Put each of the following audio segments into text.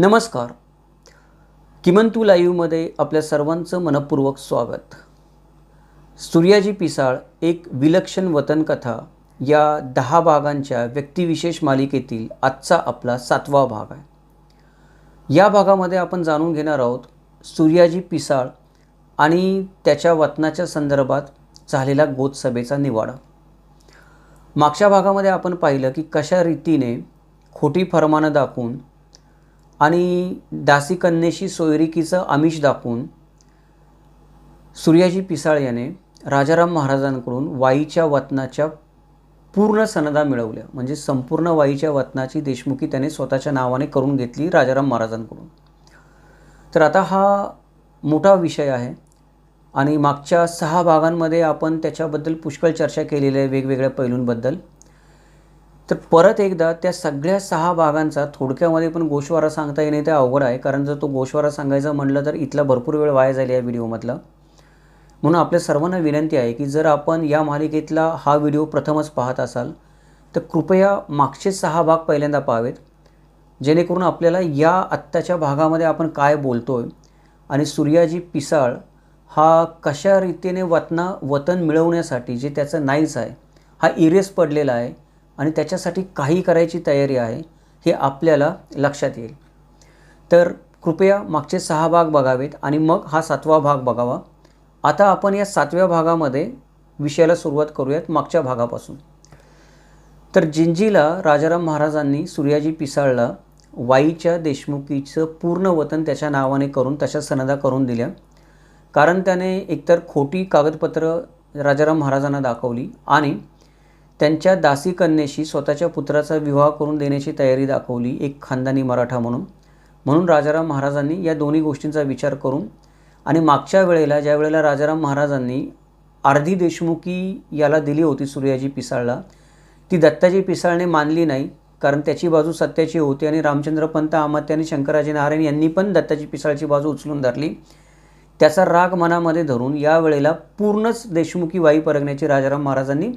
नमस्कार. किमंतू लाईव्हमध्ये आपल्या सर्वांचं मनपूर्वक स्वागत. सूर्याजी पिसाळ एक विलक्षण वतनकथा या दहा भागांच्या व्यक्तिविशेष मालिकेतील आजचा आपला सातवा भाग आहे. या भागामध्ये आपण जाणून घेणार आहोत सूर्याजी पिसाळ आणि त्याच्या वतनाच्या संदर्भात झालेला गोतसभेचा निवाडा. मागच्या भागामध्ये आपण पाहिलं की कशा रीतीने खोटी फरमानं दाखवून आणि दासी कन्येशी सोयरिकीचं आमिष दाखवून सूर्याजी पिसाळ याने राजाराम महाराजांकडून वाईच्या वतनाच्या पूर्ण सनदा मिळवल्या. म्हणजे संपूर्ण वाईच्या वतनाची देशमुखी त्याने स्वतःच्या नावाने करून घेतली राजाराम महाराजांकडून. तर आता हा मोठा विषय आहे आणि मागच्या सहा भागांमध्ये आपण त्याच्याबद्दल पुष्कळ चर्चा केलेली आहे वेगवेगळ्या पैलूंबद्दल. तर परत एकदा त्या सगळ्या सहा भागांचा थोडक्यामध्ये पण गोशवारा सांगता येणे ते अवघड आहे कारण जर तो गोशवारा सांगायचा म्हटलं तर इथला भरपूर वेळ वाया जाईल या व्हिडिओमधला. म्हणून आपल्या सर्वांना विनंती आहे की जर आपण या मालिकेतला हा व्हिडिओ प्रथमच पाहत असाल तर कृपया मागचे सहा भाग पहिल्यांदा पाहावेत जेणेकरून आपल्याला या आत्ताच्या भागामध्ये आपण काय बोलतो आहे आणि सूर्याजी पिसाळ हा कशा रीतीने वतना वतन मिळवण्यासाठी जे त्याचं नाहीच आहे हा इरेस पडलेला आहे आणि त्याच्यासाठी काही करायची तयारी आहे हे आपल्याला लक्षात येईल. तर कृपया मागचे सहा भाग बघावेत आणि मग हा सातवा भाग बघावा. आता आपण या सातव्या भागामध्ये विषयाला सुरुवात करूयात मागच्या भागापासून. तर जिंजीला राजाराम महाराजांनी सूर्याजी पिसाळला वाईच्या देशमुखीचं पूर्ण वतन त्याच्या नावाने करून तशा सनदा करून दिल्या. कारण त्याने एकतर खोटी कागदपत्र राजाराम महाराजांना दाखवली आणि त्यांच्या दासी कन्येशी स्वतःच्या पुत्राचा विवाह करून देण्याची तयारी दाखवली एक खानदानी मराठा म्हणून. म्हणून राजाराम महाराजांनी या दोन्ही गोष्टींचा विचार करून आणि मागच्या वेळेला ज्या वेळेला राजाराम महाराजांनी अर्धी देशमुखी याला दिली होती सूर्याजी पिसाळला ती दत्ताजी पिसाळने मानली नाही कारण त्याची बाजू सत्याची होती आणि रामचंद्र पंत अमात्य आणि शंकराजी नारायण यांनी पण दत्ताजी पिसाळची बाजू उचलून धरली. त्याचा राग मनामध्ये धरून या वेळेला पूर्णच देशमुखी वाई परगण्याची राजाराम महाराजांनी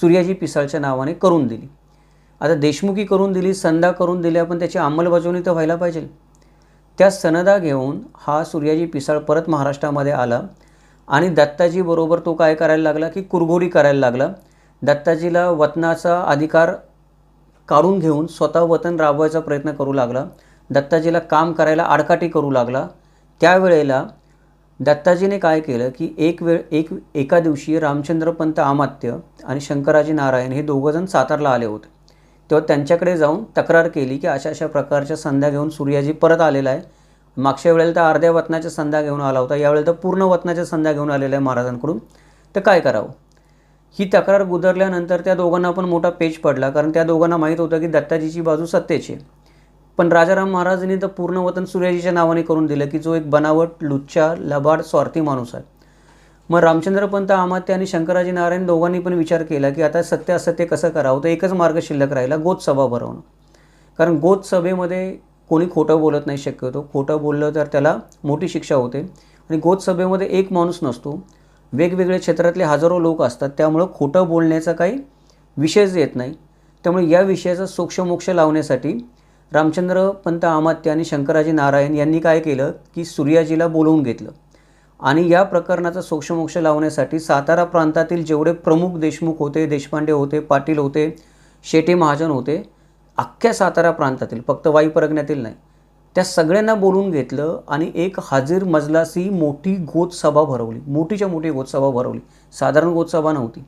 सूर्याजी पिसाळच्या नावाने करून दिली. आता देशमुखी करून दिली संदा करून दिल्या पण त्याची अंमलबजावणी तर व्हायला पाहिजे. त्या सनदा घेऊन हा सूर्याजी पिसाळ परत महाराष्ट्रामध्ये आला आणि दत्ताजीबरोबर तो काय करायला लागला की कुरघोडी करायला लागला. दत्ताजीला वतनाचा अधिकार काढून घेऊन स्वतः वतन राबवायचा प्रयत्न करू लागला. दत्ताजीला काम करायला आडकाठी करू लागला. त्यावेळेला दत्ताजीने काय केलं की एक वेळ एक एका दिवशी रामचंद्रपंत आमात्य आणि शंकराजी नारायण हे दोघंजण सातारला आले होते. तेव्हा त्यांच्याकडे जाऊन तक्रार केली की अशा अशा प्रकारच्या संध्या घेऊन सूर्याजी परत आलेला आहे. मागच्या वेळेला तर अर्ध्या वतनाच्या संध्या घेऊन आला होता यावेळेला तर पूर्ण वतनाच्या संध्या घेऊन आलेला आहे महाराजांकडून. तर काय करावं? ही तक्रार गुदरल्यानंतर त्या दोघांना पण मोठा पेच पडला कारण त्या दोघांना माहीत होतं की दत्ताजीची बाजू सत्तेची आहे. पण राजाराम महाराजांनी तर पूर्ण वतन सूर्याजीच्या नावाने करून दिलं की जो एक बनावट लुच्चा लबाड स्वार्थी माणूस आहे. मग रामचंद्रपंत आमात्य आणि शंकराजी नारायण दोघांनी पण विचार केला की आता सत्य असत्य कसं करावं? तर एकच मार्ग शिल्लक राहिला गोत सभा भरवणं. कारण गोत सभेमध्ये कोणी खोटं बोलत नाही शक्यतो. खोटं बोललं तर त्याला मोठी शिक्षा होते. आणि गोत सभेमध्ये एक माणूस नसतो. वेगवेगळ्या क्षेत्रातले हजारो लोक असतात. त्यामुळं खोटं बोलण्याचा काही विषयच येत नाही. त्यामुळे या विषयाचा सोक्षमोक्ष लावण्यासाठी रामचंद्र पंत आमात्य आणि शंकराजी नारायण यांनी काय केलं की सूर्याजीला बोलवून घेतलं. आणि या प्रकरणाचा सोक्षमोक्ष लावण्यासाठी सातारा प्रांतातील जेवढे प्रमुख देशमुख होते देशपांडे होते पाटील होते शेटे महाजन होते अख्ख्या सातारा प्रांतातील फक्त वाई परगण्यातील नाही त्या सगळ्यांना बोलून घेतलं आणि एक हाजीर मजलासी मोठी गोतसभा भरवली. मोठीच्या मोठी गोतसभा भरवली. साधारण गोतसभा नव्हती.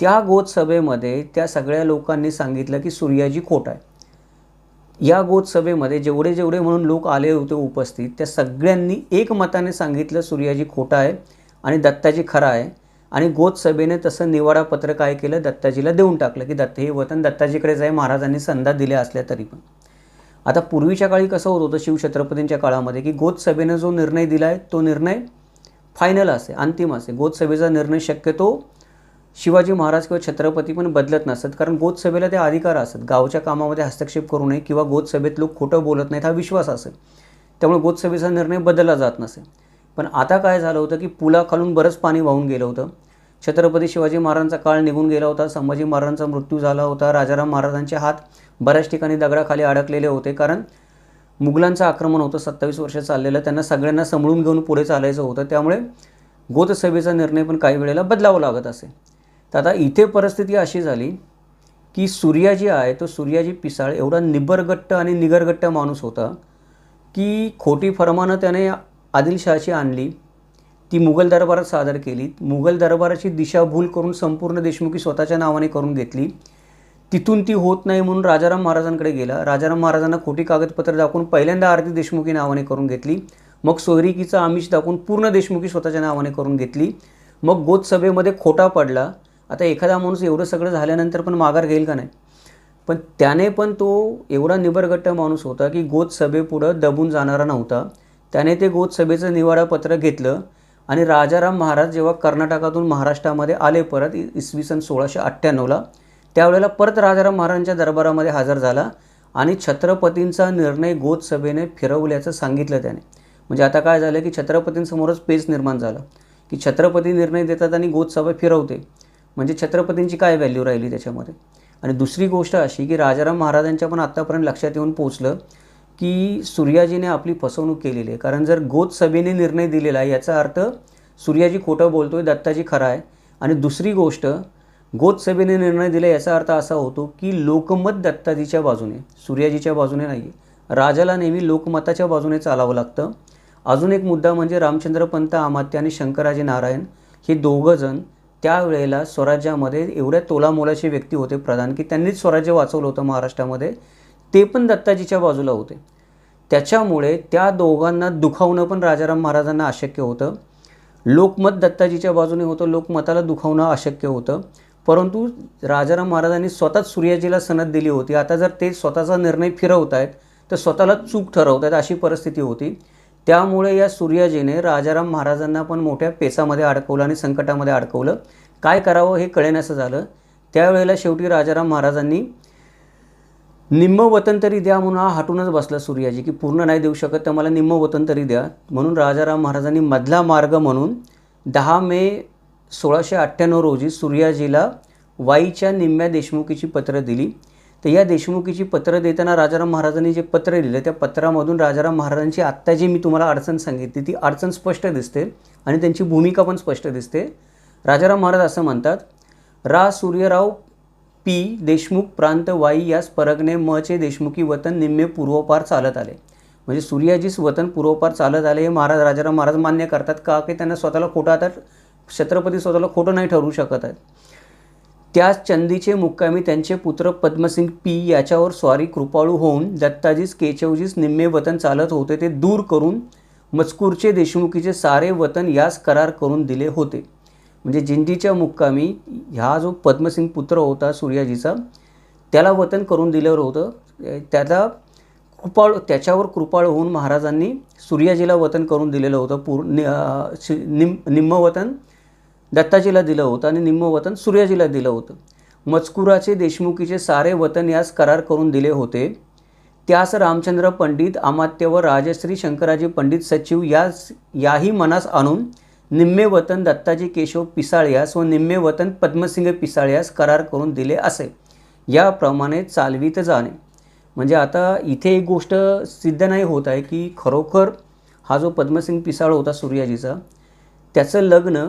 त्या गोतसभेमध्ये त्या सगळ्या लोकांनी सांगितलं की सूर्याजी खोट आहे. या गोतसभेमध्ये जेवढे जेवढे म्हणून लोक आले होते उपस्थित त्या सगळ्यांनी एकमताने सांगितलं सूर्याजी खोटा आहे आणि दत्ताजी खरा आहे. आणि गोतसभेने तसं निवाडापत्र काय केलं दत्ताजीला देऊन टाकलं की दत्त हे वतन दत्ताजीकडेच आहे महाराजांनी संधा दिल्या असल्या तरी पण. आता पूर्वीच्या काळी कसं होत होतं शिवछत्रपतींच्या काळामध्ये की गोतसभेनं जो निर्णय दिला आहे तो निर्णय फायनल असे अंतिम असे. गोतसभेचा निर्णय शक्यतो शिवाजी महाराज किंवा छत्रपती पण बदलत नसतात कारण गोदसभेला ते अधिकार असतात गावच्या कामामध्ये हस्तक्षेप करू नये किंवा गोदसभेत लोक खोटं बोलत नाहीत हा विश्वास असेल. त्यामुळे गोदसभेचा निर्णय बदलला जात नसे. पण आता काय झालं होतं की पुलाखालून बरंच पाणी वाहून गेलं होतं. छत्रपती शिवाजी महाराजांचा काळ निघून गेला होता संभाजी महाराजांचा मृत्यू झाला होता राजाराम महाराजांचे हात बऱ्याच ठिकाणी दगडाखाली अडकलेले होते कारण मुघलांचं आक्रमण होतं सत्तावीस वर्ष चाललेलं त्यांना सगळ्यांना समळून घेऊन पुढे चालायचं होतं. त्यामुळे गोदसभेचा निर्णय पण काही वेळेला बदलावा लागत असे. तर आता इथे परिस्थिती अशी झाली की सूर्याजी आहे तो सूर्याजी पिसाळ एवढा निबरगट्ट आणि निगरगट्ट माणूस होता की खोटी फरमानं त्याने आदिलशहाची आणली ती मुघल दरबारात सादर केली मुघल दरबाराची दिशाभूल करून संपूर्ण देशमुखी स्वतःच्या नावाने करून घेतली. तिथून ती होत नाही म्हणून राजाराम महाराजांकडे गेला. राजाराम महाराजांना खोटी कागदपत्र दाखवून पहिल्यांदा आरती देशमुखी नावाने करून घेतली. मग सोयरिकीचं आमिष दाखवून पूर्ण देशमुखी स्वतःच्या नावाने करून घेतली. मग गोत सभेमध्ये खोटा पडला. आता एखादा माणूस एवढं सगळं झाल्यानंतर पण माघार घेईल का नाही? पण त्याने पण तो एवढा निबरगट्ट माणूस होता की गोद सभेपुढं दबून जाणारा नव्हता. त्याने ते गोद सभेचं निवाडापत्र घेतलं आणि राजाराम महाराज जेव्हा कर्नाटकातून महाराष्ट्रामध्ये आले परत इसवी सन सोळाशे अठ्ठ्याण्णवला त्यावेळेला परत राजाराम महाराजांच्या दरबारामध्ये हजर झाला आणि छत्रपतींचा निर्णय गोद सभेने फिरवल्याचं सांगितलं त्याने. म्हणजे आता काय झालं की छत्रपतींसमोरच पेच निर्माण झालं की छत्रपती निर्णय देतात आणि गोद सभा फिरवते. म्हणजे छत्रपतींची काय व्हॅल्यू राहिली त्याच्यामध्ये? आणि दुसरी गोष्ट अशी की राजाराम महाराजांच्या पण आत्तापर्यंत लक्षात येऊन पोचलं की सूर्याजीने आपली फसवणूक केलेली आहे. कारण जर गोत सभेने निर्णय दिलेला आहे याचा अर्थ सूर्याजी खोटं बोलतो आहे दत्ताजी खरा आहे. आणि दुसरी गोष्ट गोत सभेने निर्णय दिला याचा अर्थ असा होतो की लोकमत दत्ताजीच्या बाजूने सूर्याजीच्या बाजूने नाही आहे राजाला नेहमी लोकमताच्या बाजूने चालावं लागतं. अजून एक मुद्दा म्हणजे रामचंद्र पंत आणि शंकराजी नारायण हे दोघंजण त्यावेळेला स्वराज्यामध्ये एवढ्या तोलामोलाचे व्यक्ती होते प्रधान की त्यांनीच स्वराज्य वाचवलं होतं महाराष्ट्रामध्ये. ते पण दत्ताजीच्या बाजूला होते. त्याच्यामुळे त्या दोघांना दुखावणं पण राजाराम महाराजांना अशक्य होतं. लोकमत दत्ताजीच्या बाजूने होतं लोकमताला दुखावणं अशक्य होतं. परंतु राजाराम महाराजांनी स्वतःच सूर्याजीला सनद दिली होती. आता जर ते स्वतःचा निर्णय फिरवत आहेत तर स्वतःला चूक ठरवत आहेत अशी परिस्थिती होती. त्यामुळे या सूर्याजीने राजाराम महाराजांना पण मोठ्या पेचामध्ये अडकवलं आणि संकटामध्ये अडकवलं. काय करावं हे कळेनासं झालं. त्यावेळेला शेवटी राजाराम महाराजांनी निम्म वतन तरी द्या म्हणून हा हटूनच बसला सूर्याजी की पूर्ण नाही देऊ शकत तर मला निम्म वतन तरी द्या. म्हणून राजाराम महाराजांनी मधला मार्ग म्हणून दहा मे सोळाशे अठ्ठ्याण्णव रोजी सूर्याजीला वाईच्या निम्म्या देशमुखीची पत्रं दिली. तर या देशमुखीची पत्रं देताना राजाराम महाराजांनी जे पत्र लिहिलं त्या पत्रामधून राजाराम महाराजांची आत्ता जी मी तुम्हाला अडचण सांगितली ती अडचण स्पष्ट दिसते आणि त्यांची भूमिका पण स्पष्ट दिसते. राजाराम महाराज असं म्हणतात रा सूर्यराव पी देशमुख प्रांत वाई यास परगणे मचे देशमुखी वतन निम्मे पूर्वपार चालत आले. म्हणजे सूर्याजीच वतन पूर्वपार चालत आले हे महाराज राजाराम महाराज मान्य करतात का? की त्यांना स्वतःला खोटं आता छत्रपती स्वतःला खोटं नाही ठरवू शकत आहेत. त्याच चंदीचे मुक्कामी त्यांचे पुत्र पद्मसिंग पी याच्यावर स्वारी कृपाळू होऊन दत्ताजीस केचवजीस निम्मे वतन चालत होते ते दूर करून मजकूरचे देशमुखीचे सारे वतन यास करार करून दिले होते. म्हणजे जिंजीच्या मुक्कामी ह्या जो पद्मसिंग पुत्र होता सूर्याजीचा त्याला वतन करून दिलं होतं. त्याला कृपाळ त्याच्यावर कृपाळ होऊन महाराजांनी सूर्याजीला वतन करून दिलेलं होतं पूर्ण नि निम निम्म वतन. दत्ताजीला दिलं होतं आणि निम्म वतन सूर्याजीला दिलं होतं. मजकुराचे देशमुखीचे सारे वतन यास करार करून दिले होते. त्यास रामचंद्र पंडित अमात्य व राजश्री शंकराजी पंडित सचिव यास याही मनास आणून निम्मे वतन दत्ताजी केशव पिसाळ्यास व निम्मे वतन पद्मसिंग पिसाळ्यास करार करून दिले असे. याप्रमाणे चालवीत जाणे. म्हणजे आता इथे एक गोष्ट सिद्ध नाही होत आहे की खरोखर हा जो पद्मसिंग पिसाळ होता सूर्याजीचा त्याचं लग्न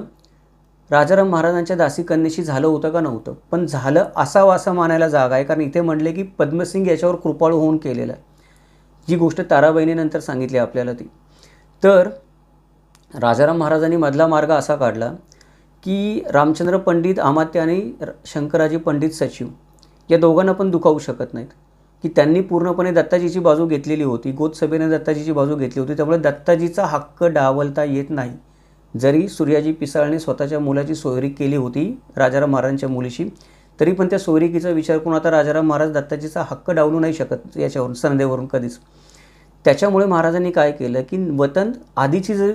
राजाराम महाराजांच्या दासी कन्येशी झालं होतं का नव्हतं? पण झालं असावं असं मानायला जागा आहे कारण इथे म्हणले की पद्मसिंग याच्यावर कृपाळू होऊन केलेलं आहे. जी गोष्ट ताराबाईने सांगितली आपल्याला ती. तर राजाराम महाराजांनी मधला मार्ग असा काढला की रामचंद्र पंडित आमात्य आणि र- शंकराजी पंडित सचिव या दोघांना पण दुखावू शकत नाहीत. की त्यांनी पूर्णपणे दत्ताजीची बाजू घेतलेली होती गोत सभेने दत्ताजीची बाजू घेतली होती त्यामुळे दत्ताजीचा हक्क डावलता येत नाही. जरी सूर्याजी पिसाळने स्वतःच्या मुलाची सोयरी केली होती राजाराम महाराजांच्या मुलीशी तरी पण त्या सोयरिकीचा विचार करून आता राजाराम महाराज दत्ताजीचा हक्क डावलू नाही शकत याच्यावरून संदेवरून कधीच. त्याच्यामुळे महाराजांनी काय केलं की वतन आधीची जी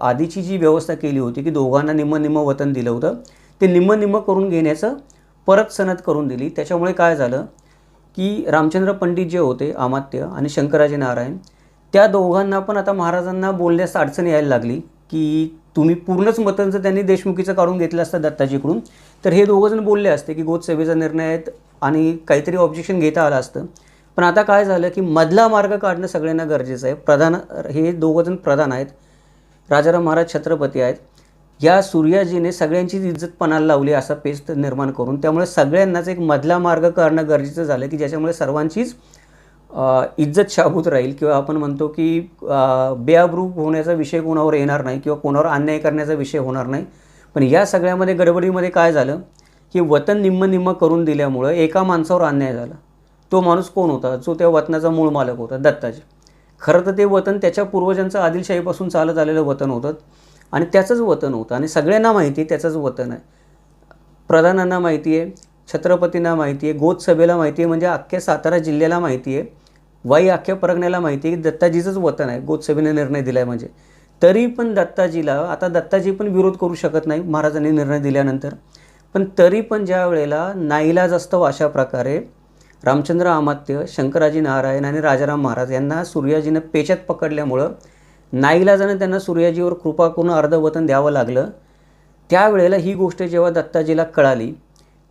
आधीची जी व्यवस्था केली होती की दोघांना निम्म निम्म वतन दिलं होतं ते निम्म निम्म करून घेण्याचं परत सनद करून दिली. त्याच्यामुळे काय झालं की रामचंद्र पंडित जे होते अमात्य आणि शंकराजी नारायण त्या दोघांना पण आता महाराजांना बोलण्यास अडचण यायला लागली. की तुम्ही पूर्णच मतं जर त्यांनी देशमुखीचं काढून घेतलं असतं दत्ताजीकडून. तर हे दोघंजण बोलले असते की गोदसेवेचा निर्णय आहेत आणि काहीतरी ऑब्जेक्शन घेता आलं असतं. पण आता काय झालं की मधला मार्ग काढणं सगळ्यांना गरजेचं आहे. प्रधान हे दोघंजण प्रधान आहेत. राजाराम महाराज छत्रपती आहेत. या सूर्याजीने सगळ्यांचीच इज्जत पणाला लावली असा पेस्ट निर्माण करून त्यामुळे सगळ्यांनाच एक मधला मार्ग काढणं गरजेचं झालं की ज्याच्यामुळे सर्वांचीच इज्जत शाबूत राहील किंवा आपण म्हणतो की बेआब्रूप होण्याचा विषय कोणावर येणार नाही किंवा कोणावर अन्याय करण्याचा विषय होणार नाही. पण या सगळ्यामध्ये गडबडीमध्ये काय झालं? की वतन निम्म निम्म करून दिल्यामुळं एका माणसावर अन्याय झाला. तो माणूस कोण होता? जो त्या वतनाचा मूळ मालक होता दत्ताजी. खरं तर ते वतन त्याच्या पूर्वजांचं आदिलशाहीपासून चालत आलेलं वतन होतं आणि त्याचंच वतन होतं आणि सगळ्यांना माहिती आहे त्याचंच वतन आहे. प्रधानांना माहिती आहे छत्रपतींना माहिती आहे गोतसभेला माहिती आहे म्हणजे अख्ख्या सातारा जिल्ह्याला माहिती आहे. वाई अख्ख्या परगण्याला माहिती आहे की दत्ताजीचंच वतन आहे. गोतसभेने निर्णय दिला आहे म्हणजे. तरी पण दत्ताजीला आता दत्ताजी पण विरोध करू शकत नाही महाराजांनी निर्णय दिल्यानंतर. पण तरी पण ज्या वेळेला नाईलाज असतो अशा प्रकारे रामचंद्र अमात्य शंकराजी नारायण आणि राजाराम महाराज यांना सूर्याजीनं पेचात पकडल्यामुळं नाईलाजानं त्यांना सूर्याजीवर कृपा करून अर्धवतन द्यावं लागलं. त्यावेळेला ही गोष्ट जेव्हा दत्ताजीला कळाली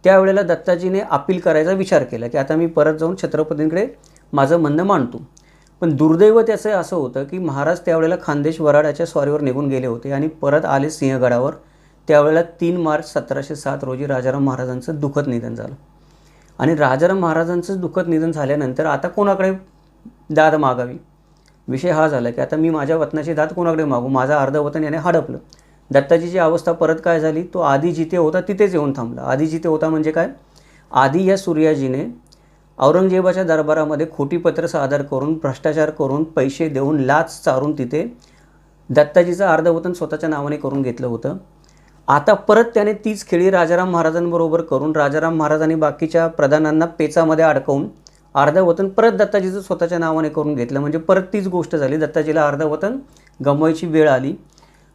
त्यावेळेला दत्ताजीने अपील करायचा विचार केला की आता मी परत जाऊन छत्रपतींकडे माझं म्हणणं मांडतो. पण दुर्दैव त्याचं असं होतं की महाराज त्यावेळेला खानदेश वराडाच्या स्वारीवर निघून गेले होते आणि परत आले सिंहगडावर. त्यावेळेला तीन मार्च सतराशे सात रोजी राजाराम महाराजांचं दुःखद निधन झालं. आणि राजाराम महाराजांचं दुःखद निधन झाल्यानंतर आता कोणाकडे दाद मागावी? विषय हा झाला की आता मी माझ्या वतनाची दाद कोणाकडे मागू? माझा अर्ध वतन याने हडपलं. दत्ताजीची अवस्था परत काय झाली? तो आधी जिथे होता तिथेच येऊन थांबला. आधी जिथे होता म्हणजे काय? आधी या सूर्याजीने औरंगजेबाच्या दरबारामध्ये खोटी पत्र सादर करून भ्रष्टाचार करून पैसे देऊन लाच चारून तिथे दत्ताजीचं अर्धवतन स्वतःच्या नावाने करून घेतलं होतं. आता परत त्याने तीच खेळी राजाराम महाराजांबरोबर करून राजाराम महाराजांनी बाकीच्या प्रधानांना पेचामध्ये अडकवून अर्धवतन परत दत्ताजीचं स्वतःच्या नावाने करून घेतलं. म्हणजे परत तीच गोष्ट झाली. दत्ताजीला अर्धवतन गमवायची वेळ आली.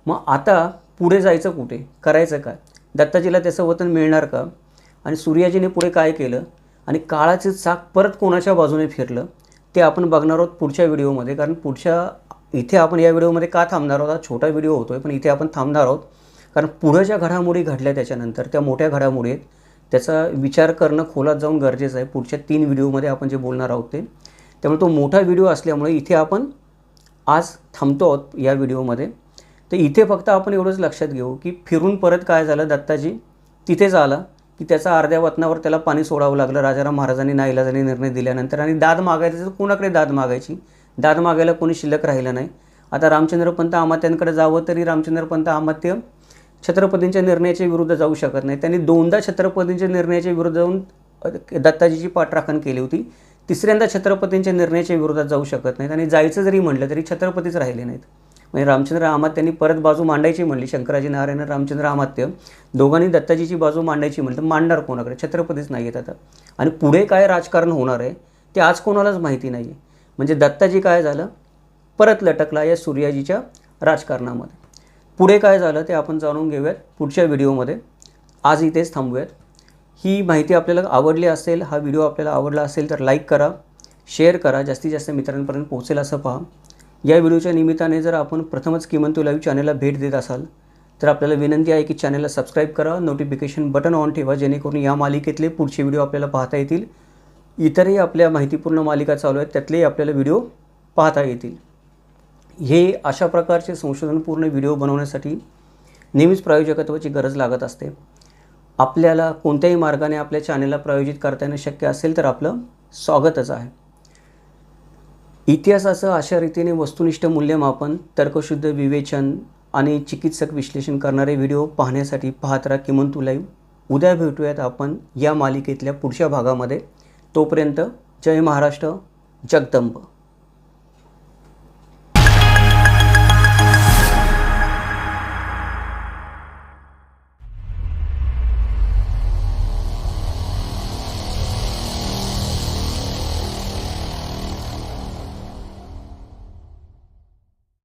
मग आता पुढे जायचं कुठे? करायचं काय? दत्ताजीला त्याचं वतन मिळणार का? आणि सूर्याजीने पुढे काय केलं? आणि काळाचे चाक परत कोणाच्या बाजूने फिरलं ते आपण बघणार आहोत पुढच्या व्हिडिओमध्ये. कारण पुढच्या इथे आपण या व्हिडिओमध्ये का थांबणार आहोत? हा छोटा व्हिडिओ होतो आहे पण इथे आपण थांबणार आहोत. कारण पुढं ज्या घडामोडी घडल्या त्याच्यानंतर त्या मोठ्या घडामोडी आहेत त्याचा विचार करणं खोलात जाऊन गरजेचं आहे. पुढच्या तीन व्हिडिओमध्ये आपण जे बोलणार आहोत ते. त्यामुळे तो मोठा व्हिडिओ असल्यामुळे इथे आपण आज थांबतो आहोत या व्हिडिओमध्ये. तर इथे फक्त आपण एवढंच लक्षात घेऊ की फिरून परत काय झालं? दत्ताजी तिथेच आला. की त्याचा अर्ध्या वतनावर त्याला पाणी सोडावं लागलं. राजाराम महाराजांनी नाईलाजाने निर्णय दिल्यानंतर आणि दाद मागायचं तर कोणाकडे दाद मागायची? दाद मागायला कोणी शिल्लक राहिलं नाही. आता रामचंद्रपंत आमात्यांकडे जावं तरी रामचंद्रपंत आमात्य छत्रपतींच्या निर्णयाच्या विरुद्ध जाऊ शकत नाही. त्यांनी दोनदा छत्रपतींच्या निर्णयाच्या विरुद्ध जाऊन दत्ताजीची पाठराखण केली होती. तिसऱ्यांदा छत्रपतींच्या निर्णयाच्या विरोधात जाऊ शकत नाहीत आणि जायचं जरी म्हटलं तरी छत्रपतीच राहिले नाहीत. म्हणजे रामचंद्र अमात्यांनी परत बाजू मांडायची म्हणली शंकराजी नारायण रामचंद्र आमात्य दोघांनी दत्ताजीची बाजू मांडायची म्हटलं मांडणार कोणाकडे? छत्रपतीच नाही आहेत आता. आणि पुढे काय राजकारण होणार आहे ते आज कोणालाच माहिती नाही आहे म्हणजे दत्ताजी काय झालं? परत लटकला या सूर्याजीच्या राजकारणामध्ये. पुढे काय झालं ते आपण जाणून घेऊयात पुढच्या व्हिडिओमध्ये. आज इथेच थांबूयात. ही माहिती आपल्याला आवडली असेल हा व्हिडिओ आपल्याला आवडला असेल तर लाईक करा शेअर करा जास्तीत जास्त मित्रांपर्यंत पोहोचेल असं पहा. या व्हिडिओच्या निमित्ताने जर आपण प्रथमच किमंतू लाईव्ह चॅनलला भेट देत असाल तर आपल्याला विनंती आहे की चॅनलला सबस्क्राईब करा नोटिफिकेशन बटन ऑन ठेवा जेणेकरून या मालिकेतले पुढचे व्हिडिओ आपल्याला पाहता येतील. इतरही आपल्या माहितीपूर्ण मालिका चालू आहेत त्यातलेही आपल्याला व्हिडिओ पाहता येतील. हे अशा प्रकारचे संशोधनपूर्ण व्हिडिओ बनवण्यासाठी नेहमीच प्रायोजकत्वाची गरज लागत असते. आपल्याला कोणत्याही मार्गाने आपल्या चॅनेलला प्रायोजित करता येणं शक्य असेल तर आपलं स्वागतच आहे. इतिहासाचं अशा रीतीने वस्तुनिष्ठ मूल्यमापन तर्कशुद्ध विवेचन आणि चिकित्सक विश्लेषण करणारे व्हिडिओ पाहण्यासाठी पाहत राहा किमंतू लाईव्ह. उद्या भेटूयात आपण या मालिकेतल्या पुढच्या भागामध्ये. तोपर्यंत जय महाराष्ट्र जगदंब.